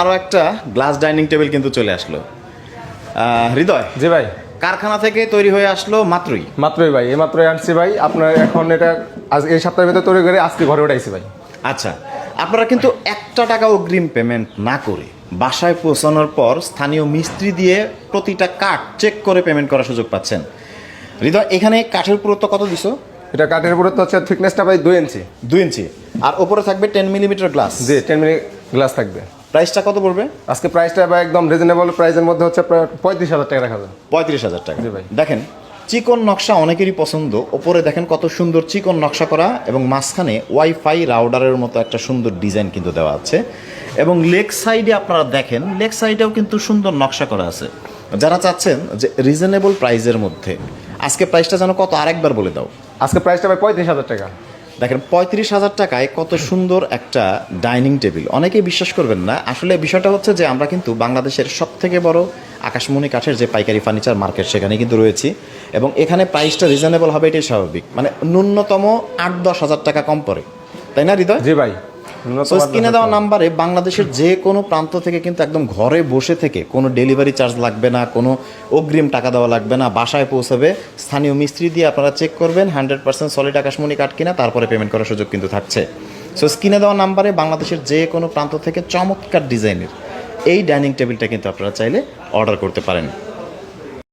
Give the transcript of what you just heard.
আরও একটা glass dining table কিন্তু চলে আসলো। হৃদয় জি ভাই। কারখানা থেকে তৈরি হয়ে আসলো মাত্রই। মাত্রই ভাই এই মাত্রই আনছি ভাই। আপনার এখন এটা আজ এই সপ্তাহের ভিতরে তৈরি করে আজকে ঘরে উঠাইছি ভাই। আচ্ছা আপনারা কিন্তু একটা টাকা অগ্রিম পেমেন্ট না করে বাসায় পৌঁছানোর পর স্থানীয় মিস্ত্রি দিয়ে প্রতিটা কাঠ চেক করে পেমেন্ট করার সুযোগ পাচ্ছেন। হৃদয় এখানে কাঠের পুরুত্ব কত দিছো? এটা কাঠের উপরে তো হচ্ছে থিকনেসটা ভাই দুই ইঞ্চি দুই ইঞ্চি আর ওপরে থাকবে টেন মিলিমিটার গ্লাস জি টেন মিলি গ্লাস থাকবে। প্রাইসটা কত পড়বে? আজকে প্রাইসটা ভাই একদম রিজনেবল প্রাইসের মধ্যে হচ্ছে প্রায় পঁয়ত্রিশ হাজার টাকা রাখা যাবে পঁয়ত্রিশ হাজার টাকা। ভাই। দেখেন চিকন নকশা অনেকেরই পছন্দ। ওপরে দেখেন কত সুন্দর চিকন নকশা করা এবং মাঝখানে ওয়াইফাই রাউডারের মতো একটা সুন্দর ডিজাইন কিন্তু দেওয়া আছে। এবং লেগ সাইডে আপনারা দেখেন লেগ সাইডেও কিন্তু সুন্দর নকশা করা আছে। যারা চাচ্ছেন যে রিজনেবল প্রাইসের মধ্যে আজকে প্রাইসটা যেন কত আরেকবার বলে দাও। আজকে প্রাইসটা ভাই পঁয়ত্রিশ হাজার টাকা। দেখেন, পঁয়ত্রিশ হাজার টাকায় কত সুন্দর একটা ডাইনিং টেবিল। অনেকেই বিশ্বাস করবেন না। আসলে বিষয়টা হচ্ছে যে আমরা কিন্তু বাংলাদেশের সব থেকে বড় আকাশমণি কাঠের যে পাইকারি ফার্নিচার মার্কেট সেখানে কিন্তু রয়েছি। এবং এখানে প্রাইসটা রিজনেবল হবে, এটাই স্বাভাবিক। মানে ন্যূনতম আট দশ হাজার টাকা কম পড়ে। তাই না, হৃদয়? জি ভাই। স্ক্রিনে দেওয়া নাম্বারে বাংলাদেশের যে কোনো প্রান্ত থেকে কিন্তু একদম ঘরে বসে থেকে কোনো ডেলিভারি চার্জ লাগবে না কোনো অগ্রিম টাকা দেওয়া লাগবে না বাসায় পৌঁছাবে স্থানীয় মিস্ত্রি দিয়ে আপনারা চেক করবেন হান্ড্রেড পার্সেন্ট সলিড আকাশমণি কাঠ কিনা তারপরে পেমেন্ট করার সুযোগ কিন্তু থাকছে। সো স্ক্রিনে দেওয়া নাম্বারে বাংলাদেশের যে কোনো প্রান্ত থেকে চমৎকার ডিজাইনের এই ডাইনিং টেবিলটা কিন্তু আপনারা চাইলে অর্ডার করতে পারেন।